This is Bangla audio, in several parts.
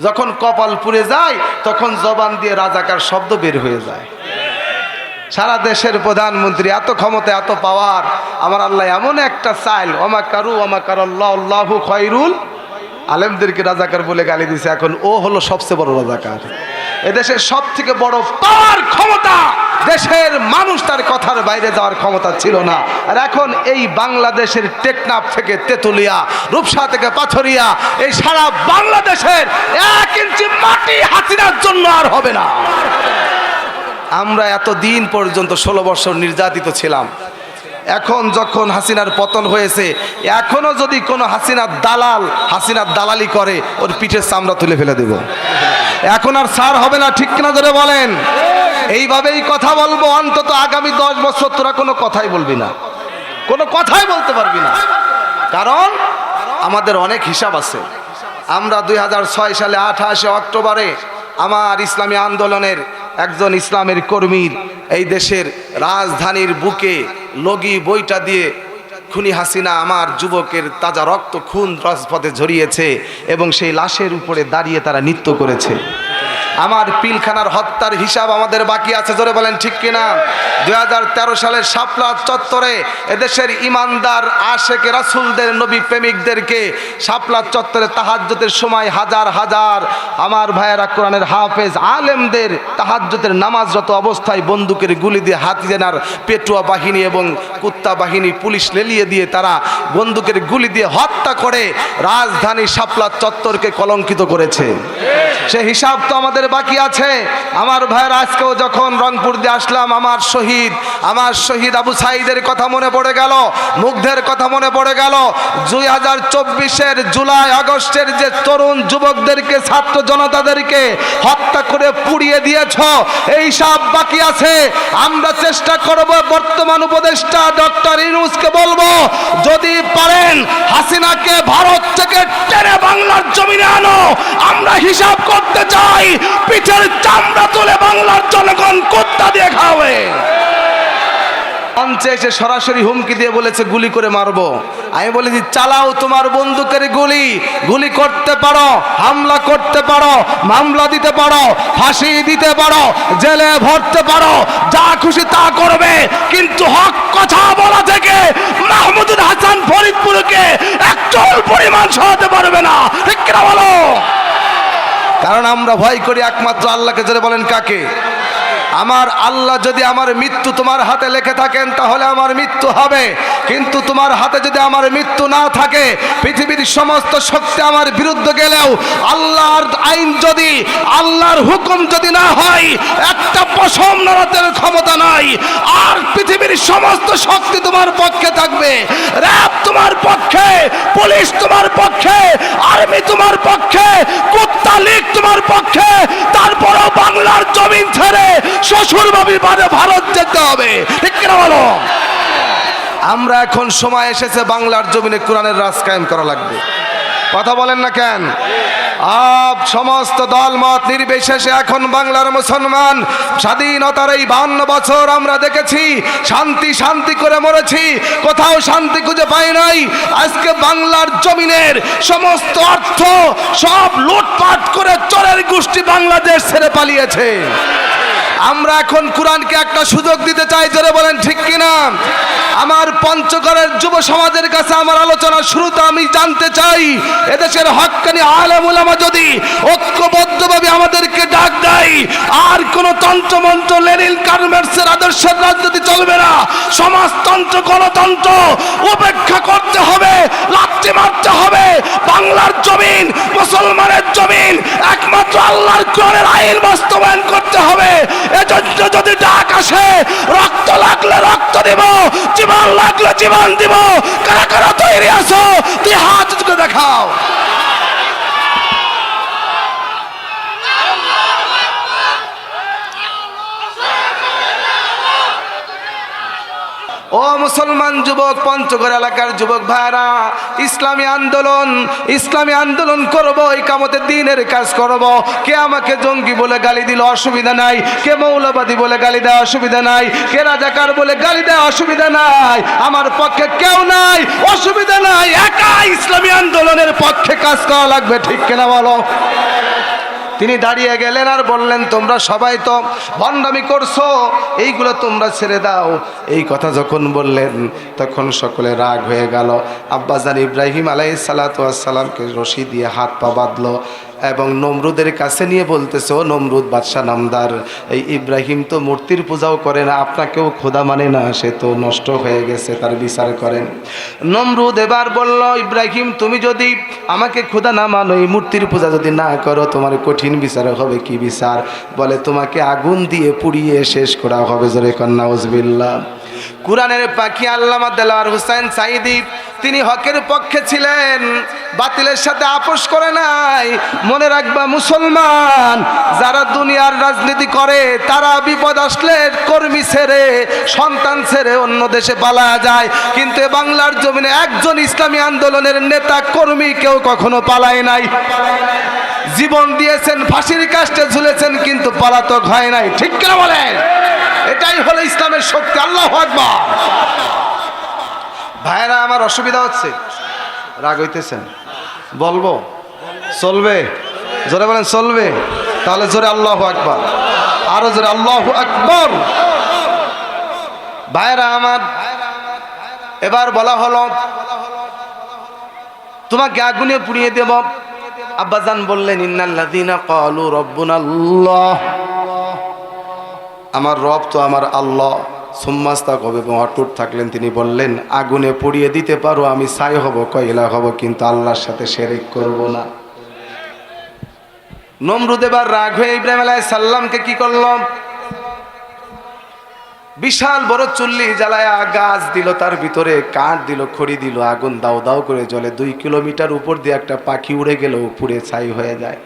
যখন কপাল পুড়ে যায়, তখন জবান দিয়ে রাজাকার শব্দ বের হয়ে যায়। সারা দেশের প্রধানমন্ত্রী, এত ক্ষমতা, এত পাওয়ার, আমার আল্লাহ এমন একটা চাইল অমা কারু অমা কার খয়রুল। আলেমদেরকে রাজাকার বলে গালি দিছে, এখন ও হলো সবচেয়ে বড় রাজাকার। এদেশের সব থেকে বড় পাওয়ার ক্ষমতা দেশের মানুষ তার কথার বাইরে যাওয়ার ক্ষমতা ছিল না। আর এখন এই বাংলাদেশের টেকনাফ থেকে তেতুলিয়া, রূপসা থেকে পাথরিয়া, এই সারা বাংলাদেশের এক ইঞ্চি মাটি হাসিনার জন্য আর হবে না। আমরা এত দিন পর্যন্ত ষোলো বছর নির্যাতিত ছিলাম। এখন যখন হাসিনার পতন হয়েছে, এখনও যদি কোনো হাসিনার দালাল হাসিনার দালালি করে, ওর পিঠের চামড়া তুলে ফেলে দেব। এখন আর সার হবে না, ঠিক কিনা ধরে বলেন? এইভাবেই কথা বলব, অন্তত আগামী দশ বছর তোরা কোনো কথাই বলবি না। কোনো কথাই বলতে পারবি না। কারণ আমাদের অনেক হিসাব আছে। আমরা দুই ছয় সালে আঠাশে অক্টোবরে আমার ইসলামী আন্দোলনের একজন ইসলামের কর্মীর এই দেশের রাজধানীর বুকে লগি বইটা দিয়ে খুনি হাসিনা আমার যুবকের তাজা রক্ত খুন রাজপথে ঝরিয়েছে এবং সেই লাশের উপরে দাঁড়িয়ে তারা নৃত্য করেছে। আমার পিলখানার হত্যার হিসাব আমাদের বাকি আছে, জোরে বলেন ঠিক কিনা? দুই সালের শাপলা চত্বরে এদেশের ইমানদার আশেকে রাসুলদের, নবী প্রেমিকদেরকে শাপলা চত্বরে তাহাজ্যতের সময় হাজার হাজার আমার ভাইয়েরা কোরআনের হাফেজ আলেমদের তাহাজ্যতের নামাজরত অবস্থায় বন্দুকের গুলি দিয়ে হাতিয়ানার পেটুয়া বাহিনী এবং কুত্তা বাহিনী পুলিশ লেলিয়ে দিয়ে তারা বন্দুকের গুলি দিয়ে হত্যা করে রাজধানী শাপলা চত্বরকে কলঙ্কিত করেছে। সে হিসাব তো আমাদের বাকি আছে। আমার ভাইয়ের, আজকেও যখন রংপুর দিয়ে আসলাম, আমার শহীদ আমার শহীদ আবু সাইদের কথা মনে পড়ে গেল, মুগ্ধের কথা মনে পড়ে গেল। দুই হাজার চব্বিশের জুলাই, আগস্টের যে তরুণ যুবকদেরকে, ছাত্র জনতাদেরকে হত্যা করে পুড়িয়ে দিয়েছ, এই সব বাকি আছে। আমরা চেষ্টা করব, বর্তমান উপদেষ্টা ডক্টর ইনুসকে বলব, যদি পারেন, হাসিনাকে ভারত থেকে টেনে বাংলার জমিনে আনো। আমরা হিসাব করতে চাই পিঠের চামড়া তুলে বাংলার জনগণ কুত্তা দিয়ে খাওয়াবে। মঞ্চে এসে সরাসরি হুমকি দিয়ে বলেছে, গুলি করে মারবো। আমি বলেছি চালাও তোমার বন্দুকের গুলি। গুলি করতে পারো, হামলা করতে পারো, মামলা দিতে পারো, ফাঁসি দিতে পারো, জেলে ভরতে পারো, যা খুশি তা করবে। কিন্তু হক কথা বলা থেকে মাহমুদুল হাসান ফরিদপুরকে একচল পরিমাণ সরাতে পারবে না। বলো? কারণ আমরা ভয় করি একমাত্র আল্লাহকে জোরে বলেন কাকে? আমার আল্লাহ যদি আমার মৃত্যু তোমার হাতে লেখে থাকেন, তাহলে আমার মৃত্যু হবে। কিন্তু তোমার হাতে যদি আমার মৃত্যু না থাকে, পৃথিবীর সমস্ত শক্তি আমার বিরুদ্ধে গেলেও আল্লাহর আইন যদি, আল্লাহর হুকুম যদি না হয়, একটা পশম নড়াতের ক্ষমতা নাই, আর পৃথিবীর সমস্ত শক্তি তোমার পক্ষে থাকবে। র্যাব তোমার পক্ষে, পুলিশ তোমার পক্ষে, আর্মি তোমার পক্ষে, কুত্তা লীগ তোমার পক্ষে তারপরেও বাংলার জমিন ছেড়ে শ্বশুর বাবির বাড়ি ভারত যেতে হবে। ঠিক কিনা বলো? আমরা এখন সময় এসেছে বাংলার জমিনে কোরআনের রাজ কায়েম করা লাগবে। কথা বলেন না কেন? আপ সমস্ত দল দলমত নির্বিশেষে এখন বাংলার মুসলমান স্বাধীনতার এই বান্ন বছর আমরা দেখেছি, শান্তি শান্তি করে মরেছি, কোথাও শান্তি খুঁজে পাই নাই। আজকে বাংলার জমিনের সমস্ত অর্থ সব লুটপাট করে চোরের গোষ্ঠী বাংলাদেশ ছেড়ে পালিয়েছে। আমরা এখন কোরআনকে একটা সুযোগ দিতে চাই, জোরে বলেন ঠিক কিনা? আমার পঞ্চগড়ের যুব সমাজের কাছে আমার আলোচনা শুরুতে আমি জানতে চাই, এদেশের হক্কানি আলেম উলামা যদি ঐক্যবদ্ধভাবে আমাদেরকে ডাক দেয়, আর কোন তন্ত্রমন্ত্র লেনিন কার্মেন্টসের আদর্শের রাজনীতি চলবে না। সমাজতন্ত্র, গণতন্ত্র উপেক্ষা করতে হবে লাত্তি মারতে হবে, বাংলার জমিন মুসলমানের জমিন একমাত্র আল্লাহর কোরআনের আইন বাস্তবায়ন করতে হবে। এজন্য যদি ডাক আসে, রক্ত লাগলে রক্ত দিব, জীবন লাগলে জীবন দিব, কারা কারা তৈরি আছো তুই হাত দেখাও। ও মুসলমান যুবক, পঞ্চগড় এলাকার যুবক ভাইরা ইসলামী আন্দোলন ইসলামী আন্দোলন করব, এই কামতে দিনের কাজ করব। কে আমাকে জঙ্গি বলে গালি দিল, অসুবিধা নাই। কে মৌলবাদী বলে গালি দেওয়া অসুবিধা নাই। কে রাজাকার বলে গালি দেওয়া অসুবিধা নাই। আমার পক্ষে কেউ নাই, অসুবিধা নাই। একা ইসলামী আন্দোলনের পক্ষে কাজ করা লাগবে, ঠিক কিনা বলো? তিনি দাঁড়িয়ে গেলেন আর বললেন, তোমরা সবাই তো ভণ্ডামি করছ, এইগুলো তোমরা ছেড়ে দাও। এই কথা যখন বললেন, তখন সকলে রাগ হয়ে গেল। আব্বাজান ইব্রাহিম আলাই সালাতামকে রশি দিয়ে হাত পা বাঁধলো। এবং নমরুদের কাছে নিয়ে বলতেছে, ও নমরুদ বাদশাহ নামদার, এই ইব্রাহিম তো মূর্তির পূজাও করে না, আপনাকেও খোদা মানে না, সে তো নষ্ট হয়ে গেছে, তার বিচার করেন। নমরুদ এবার বলল, ইব্রাহিম, তুমি যদি আমাকে খোদা না মানো, এই মূর্তির পূজা যদি না করো, তোমার কঠিন বিচার হবে কি বিচার? বলে, তোমাকে আগুন দিয়ে পুড়িয়ে শেষ করা হবে, জোরে কন্যা উজবিল্লা কোরআনের পাখি আল্লামা দেলার হুসাইন সাইদি তিনি হকের পক্ষে ছিলেন। বাতিলের সাথে আপোষ করে নাই। মনে রাখবা, মুসলমান, যারা দুনিয়ার রাজনীতি করে, তারা বিপদ আসলে কর্মী ছেড়ে, সন্তান ছেড়ে অন্য দেশে পালা যায়। কিন্তু বাংলার জমিনে একজন ইসলামী আন্দোলনের নেতা, কর্মী কেউ কখনো পালায় নাই। জীবন দিয়েছেন, ফাঁসির কাষ্টে ঝুলেছেন, কিন্তু পলাতক হয় নাই। ঠিক কিনা বলেন? এটাই হলো ইসলামের শক্তি। আল্লাহ ভাইরা আমার অসুবিধা হচ্ছে। রাগ হইতেছেন? বলব? চলবে? জোরে বলেন, চলবে? তাহলে জোরে আল্লাহ আকবার। আরও জোরে, আল্লাহ আকবর। ভাইরা আমার, এবার বলা হলো, তোমাকে আগুনে পুড়িয়ে দেব। আব্বাজান বললেন রব্বুনাল্লাহ। আমার রব তো আমার আল্লাহ। সুম্মাস্তা কবে অটুট থাকলেন। তিনি বললেন, আগুনে পুড়িয়ে দিতে পারো, আমি ছাই হব, কয়লা হব, কিন্তু আল্লাহর সাথে শেরিক করব না। নমরুদ এবার রাগ হয়ে ইব্রাহিম আলাই সাল্লামকে কি করলাম বিশাল বড় চুল্লি জ্বালায়া গাছ দিল, তার ভিতরে কাঠ দিল, খড়ি দিল, আগুন দাও দাও করে জ্বলে। দুই কিলোমিটার উপর দিয়ে একটা পাখি উড়ে গেল পুড়ে ছাই হয়ে যায়।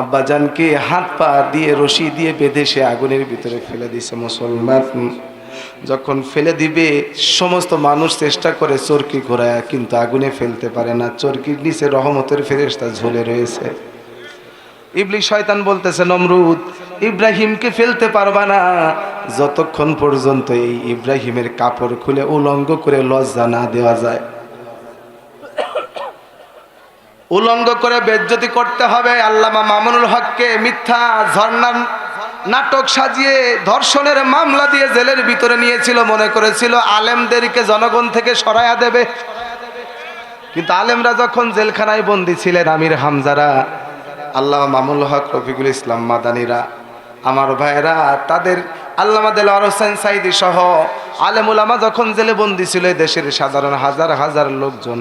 আব্বাজানকে হাত পা দিয়ে রশি দিয়ে বেঁধে সে আগুনের ভিতরে ফেলে দিছে মুসলমান যখন ফেলে দিবে, সমস্ত মানুষ চেষ্টা করে চরকি ঘোরায়, কিন্তু আগুনে ফেলতে পারে না। চরকির নিচে রহমতের ফেরেস্তা ঝুলে রয়েছে। ইবলি শয়তান বলতেছে, নমরুদ, ইব্রাহিমকে ফেলতে পারবা না। যতক্ষণ পর্যন্ত এই ইব্রাহিমের কাপড় খুলে উলঙ্গ করে লজ্জা না দেওয়া যায়। উলঙ্গ করে বেজ্জতি করতে হবে। আল্লামা মামুনুল হককে মিথ্যা ঝর্ণার নাটক সাজিয়ে ধর্ষণের মামলা দিয়ে জেলের ভিতরে নিয়েছিল, মনে করেছিল, আলেমদেরকে জনগণ থেকে সরাইয়া দেবে। কিন্তু আলেমরা যখন জেলখানায় বন্দী ছিলেন, আমির হামজারা আল্লাহ মামুল হক, রফিকুল ইসলাম মাদানিরা, আমার ভাইরা তাদের আল্লামা দেল হোসেন সাইদি সহ আলেমুলামা যখন জেলে বন্দী ছিল দেশের সাধারণ হাজার হাজার লোকজন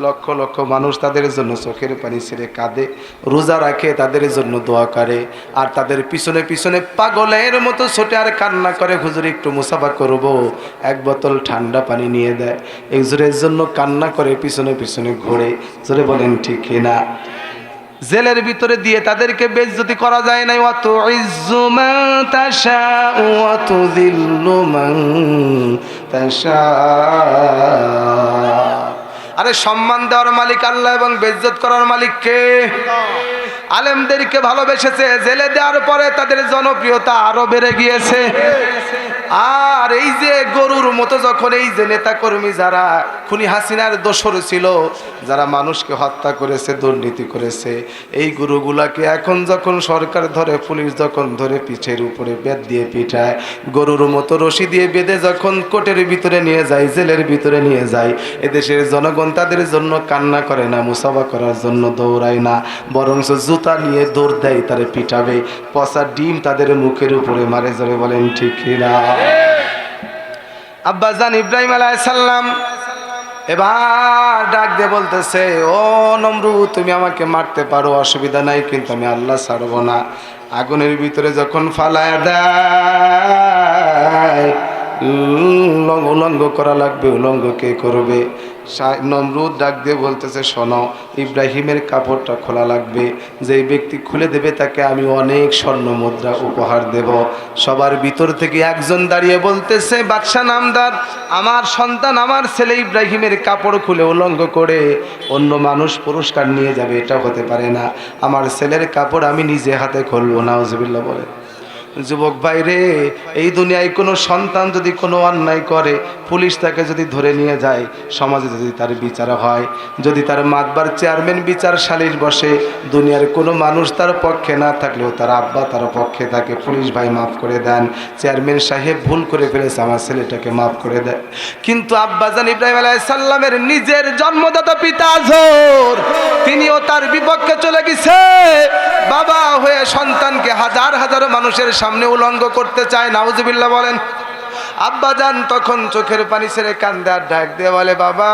লক্ষ লক্ষ মানুষ তাদের জন্য চোখের পানি ছেড়ে কাঁদে, রোজা রাখে, তাদের জন্য দোয়া করে। আর তাদের পিছনে পিছনে পাগলের মতো ছোটে আর কান্না করে, হুজুর, একটু মুসাফা করব। এক বোতল ঠান্ডা পানি নিয়ে দেয়। এই জোরের জন্য কান্না করে, পিছনে পিছনে ঘোরে। জোরে বলেন, ঠিক না। জেলের ভিতরে দিয়ে তাদেরকে বেজ্জতি করা যায় নাই। অত ইজ্জুমান তাশা। আরে সম্মান দেওয়ার মালিক আল্লাহ এবং বেজ্জত করার মালিক কে? আলেমদেরকে ভালোবেসেছে, জেলে দেওয়ার পরে তাদের জনপ্রিয়তা আরও বেড়ে গিয়েছে। আর এই যে গরুর মতো যখন এই যে নেতা কর্মী যারা খুনি হাসিনার দোসর ছিল। যারা মানুষকে হত্যা করেছে, দুর্নীতি করেছে, এই গরুগুলাকে এখন যখন সরকার ধরে, পুলিশ যখন ধরে পিঠের উপরে বেদ দিয়ে পিঠায়, গরুর মতো রশি দিয়ে বেঁধে যখন কোটের ভিতরে নিয়ে যায়, জেলের ভিতরে নিয়ে যায়, এদেশের জনগণ তাদের জন্য কান্না করে না, মুসাফা করার জন্য দৌড়ায় না বরং জুতা নিয়ে দৌড় দেয়, তারে পিঠাবে পচা ডিম তাদের মুখের উপরে মারে, জোরে বলেন, ঠিক না আব্বাজান ইব্রাহিম আলাইসাল্লাম এবার ডাক দিয়ে বলতেছে, ও নমরু, তুমি আমাকে মারতে পারো, অসুবিধা নাই, কিন্তু আমি আল্লাহ ছাড়বো না। আগুনের ভিতরে যখন ফালায় দেয় উলঙ্গ করা লাগবে, উলঙ্গ কে করবে? নমরুদ ডাক দিয়ে বলতেছে, শোনো, ইব্রাহিমের কাপড়টা খোলা লাগবে। যেই ব্যক্তি খুলে দেবে, তাকে আমি অনেক স্বর্ণ মুদ্রা উপহার দেব। সবার ভিতর থেকে একজন দাঁড়িয়ে বলতেছে, বাদশাহ নামদার, আমার সন্তান আমার ছেলে ইব্রাহিমের কাপড় খুলে উলঙ্গ করে অন্য মানুষ পুরস্কার নিয়ে যাবে এটা হতে পারে না। আমার ছেলের কাপড় আমি নিজে হাতে খুলবো না বলে। যুবক ভাইরে এই দুনিয়ায় কোনো সন্তান যদি কোনো অন্যায় করে, পুলিশ তাকে যদি ধরে নিয়ে যায়, সমাজে যদি তার বিচার হয়, যদি তার মাতবার চেয়ারম্যান বিচার সালিশ বসে, দুনিয়ার কোনো মানুষ তার পক্ষে না থাকলেও তার আব্বা তার পক্ষে থাকে, পুলিশ ভাই মাফ করে দেন, চেয়ারম্যান সাহেব ভুল করে ফেলেছে, আমার ছেলেটাকে মাফ করে দেয় কিন্তু আব্বা আব্বাজান ইব্রাহিম আলাইসাল্লামের নিজের জন্মদাতা পিতা জোর তিনিও তার বিপক্ষে চলে গেছে। বাবা হয়ে সন্তানকে হাজার হাজার মানুষের সামনে উলঙ্গ করতে চায়, নাউজুবিল্লাহ বলেন, আব্বা যান তখন চোখের পানি ছেড়ে কান্দে আর ঢাক দিয়ে বলে, বাবা,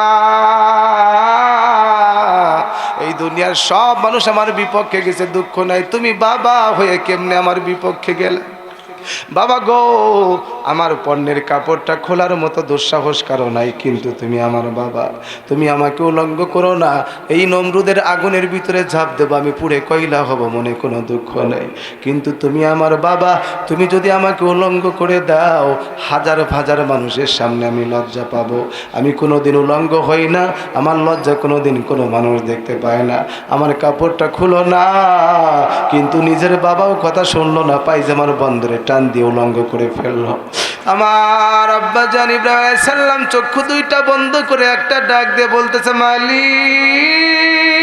এই দুনিয়ার সব মানুষ আমার বিপক্ষে গেছে, দুঃখ নাই, তুমি বাবা হয়ে কেমনে আমার বিপক্ষে গেলে? বাবা গো, আমার পণ্যের কাপড়টা খোলার মতো দুঃসাহস কারও নাই, কিন্তু তুমি আমার বাবা। তুমি আমাকে উলঙ্গ করো না, এই নমরুদের আগুনের ভিতরে ঝাঁপ দেবো, আমি পুড়ে কইলা হব, মনে কোনো দুঃখ নেই। কিন্তু তুমি আমার বাবা, তুমি যদি আমাকে উলঙ্গ করে দাও, হাজার হাজার মানুষের সামনে আমি লজ্জা পাবো। আমি কোনো দিন উলঙ্গ হই না, আমার লজ্জা কোনো দিন কোনো মানুষ দেখতে পায় না। আমার কাপড়টা খুলো না, কিন্তু নিজের বাবাও কথা শুনলো না, পাইজামার বন্দরে টান দিয়ে উলঙ্গ করে ফেলল। আমার আব্বা জান ইব্রাহিম সাল্লাম চক্ষু দুইটা বন্ধ করে একটা ডাক দিয়ে বলতেছে, মালিক!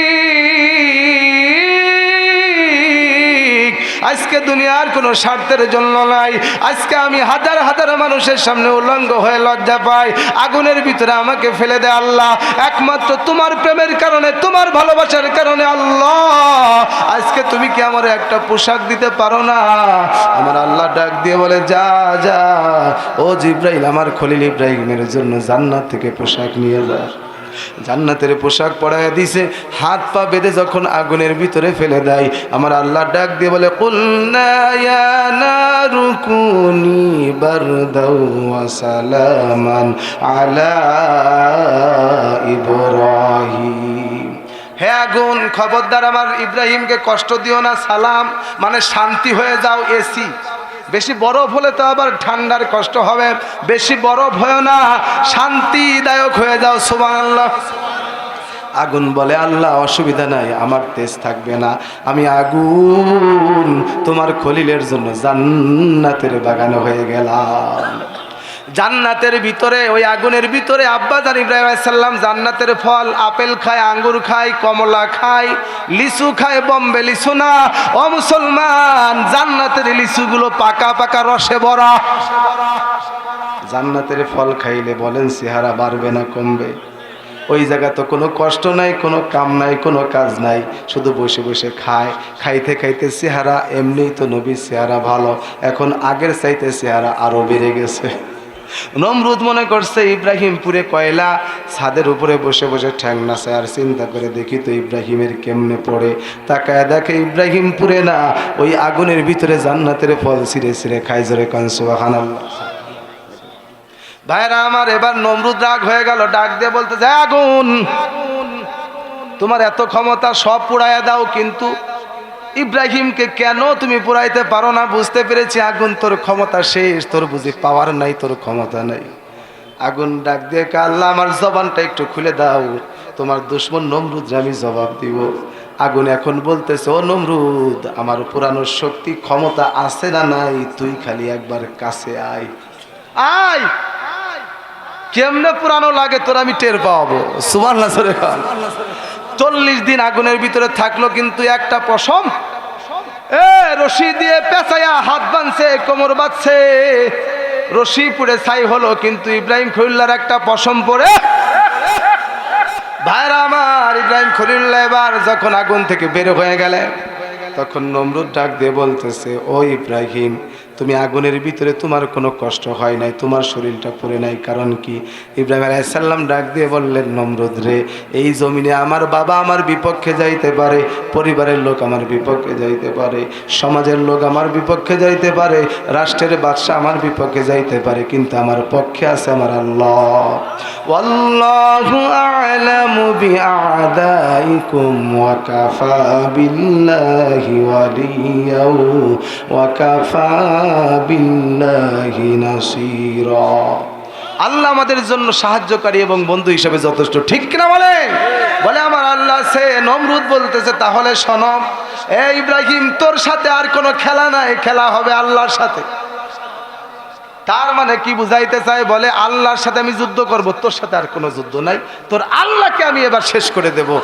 দুনিয়ার কোনো স্বার্থের জন্য নাই। আজকে আমি হাজার হাজার মানুষের সামনে উলঙ্গ হয়ে লজ্জা পাই। আগুনের ভিতরে আমাকে ফেলে দেয় আল্লাহ। একমাত্র তোমার প্রেমের কারণে, তোমার ভালোবাসার কারণে আল্লাহ। আজকে তুমি কি আমার একটা পোশাক দিতে পারো না? আমার আল্লাহ ডাক দিয়ে বলে, যা যা। ও জিব্রাইল, আমার খলিল ইব্রাহিমের জন্য জান্নাত থেকে পোশাক নিয়ে যা। জান্নাতের পোশাক পরায় দিছে, হাত পা বেঁধে যখন আগুনের ভিতরে ফেলে দেয়, আমার আল্লাহ ডাক দিয়ে বলে সালামান আলা হে আগুন, খবরদার আমার ইব্রাহিমকে কষ্ট দিও না, সালাম মানে শান্তি হয়ে যাও, এসি। বেশি বরফ হলে তো আবার ঠান্ডার কষ্ট হবে। বেশি বরফ হয় না, শান্তিদায়ক হয়ে যাও সুবান আল্লাহ আগুন বলে, আল্লাহ, অসুবিধা নাই, আমার তেজ থাকবে না। আমি আগুন তোমার খলিলের জন্য জান্নাতের বাগানে হয়ে গেলাম। জান্নাতের ভিতরে, ওই আগুনের ভিতরে আব্বাজান ইব্রাহিম সাল্লাম জান্নাতের ফল, আপেল খায়, আঙ্গুর খায়, কমলা খায়, লিচু খায়, বম্বে লিচু না। ও মুসলমান, জান্নাতের লিচুগুলো পাকা পাকা রসে ভরা। জান্নাতের ফল খাইলে বলেন, চেহারা বাড়বে না, কমবে। ওই জায়গা তো কোনো কষ্ট নাই, কোনো কাম নাই, কোনো কাজ নাই। শুধু বসে বসে খায়। খাইতে খাইতে চেহারা এমনিই তো নবীর চেহারা ভালো। এখন আগের চাইতে চেহারা আরও বেড়ে গেছে। নমরুদ মনে করছে, ইব্রাহিমপুরে কয়লা, ছাদের উপরে বসে বসে ঠ্যাং আর চিন্তা করে দেখি তো ইব্রাহিমের কেমনে পড়ে। তাকায় দেখে ইব্রাহিমপুরে না, ওই আগুনের ভিতরে জান্নাতের ফল ছিঁড়ে ছিঁড়ে খাই জোরে কনসুবাহান ভাইরা আমার, এবার নমরুদ রাগ হয়ে গেল, ডাক দিয়ে বলতে যায় আগুন! তোমার এত ক্ষমতা সব পুড়াইয়া দাও, কিন্তু ইব্রাহিমকে কেন তুমি পুরাইতে পারো না? বুঝতে পেরেছি, আগুন তোর ক্ষমতা শেষ, তোর বুঝি পাওয়ার নাই, তোর ক্ষমতা নাই। আগুন ডাক দিয়ে কে, আল্লাহ, আমার জবানটা একটু খুলে দাও। তোমার দুশ্মন নমরুদ আমি জবাব দিব। আগুন এখন বলতেছে, ও নমরুদ, আমার পুরানো শক্তি ক্ষমতা আছে না নাই? তুই খালি একবার কাছে আয়। আয়! কেমনে পুরানো লাগে, তোর আমি টের পাবো। সুমান চল্লিশ দিন আগুনের ভিতরে থাকল, কিন্তু একটা পশম। এ, রশি দিয়ে পেঁচাইয়া হাত বাঁধছে, কোমর বাঁধছে। রশি পুড়ে ছাই হলো, কিন্তু ইব্রাহিম খলিল্লার একটা পশম পরে ভাইরা আমার, ইব্রাহিম খলিল্লা এবার যখন আগুন থেকে বের হয়ে গেলে তখন নমরুদ ডাক দিয়ে বলতেছে, ও ইব্রাহিম তুমি আগুনের ভিতরে তোমার কোনো কষ্ট হয় নাই, তোমার শরীরটা পড়ে নাই, কারণ কি? ইব্রাহিম আলাইসাল্লাম ডাক দিয়ে বললেন, নমরুদ রে, এই জমিনে আমার বাবা আমার বিপক্ষে যাইতে পারে, পরিবারের লোক আমার বিপক্ষে যাইতে পারে, সমাজের লোক আমার বিপক্ষে যাইতে পারে, রাষ্ট্রের বাদশাহ আমার বিপক্ষে যাইতে পারে, কিন্তু আমার পক্ষে আছে আমার আল্লাহ। আল্লাহ আমাদের জন্য সাহায্যকারী এবং বন্ধু হিসেবে যথেষ্ট। ঠিক কিনা বলেন? বলে আমার আল্লাহ সে নমরুদ বলতেছে, তাহলে সনম এ ইব্রাহিম, তোর সাথে আর কোনো খেলা নাই, খেলা হবে আল্লাহর সাথে। তার মানে কি বুঝাইতে চাই? বলে আল্লাহর সাথে আমি যুদ্ধ করব, তোর সাথে আর কোনো যুদ্ধ নাই, তোর আল্লাহকে আমি এবার শেষ করে দেব।